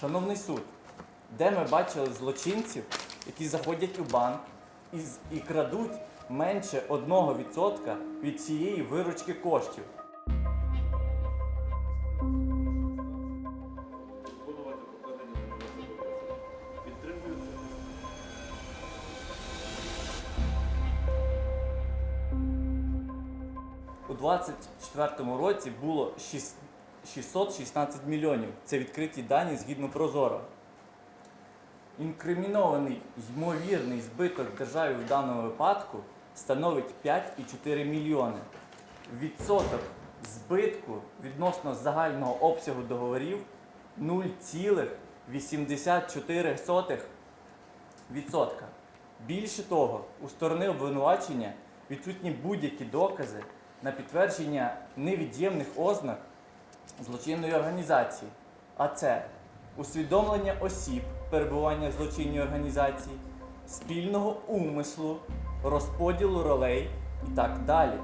Шановний суд, де ми бачили злочинців, які заходять у банк і, і крадуть менше 1% від цієї виручки коштів? У 2024 році було шіс- 616 мільйонів. Це відкриті дані згідно Прозоро. Інкримінований ймовірний збиток державі в даному випадку становить 5,4 мільйони. Відсоток збитку відносно загального обсягу договорів 0,84%. відсотка. Більше того, у сторони обвинувачення відсутні будь-які докази на підтвердження невід'ємних ознак злочинної організації, а це усвідомлення осіб перебування в злочинній організації, спільного умислу, розподілу ролей і так далі.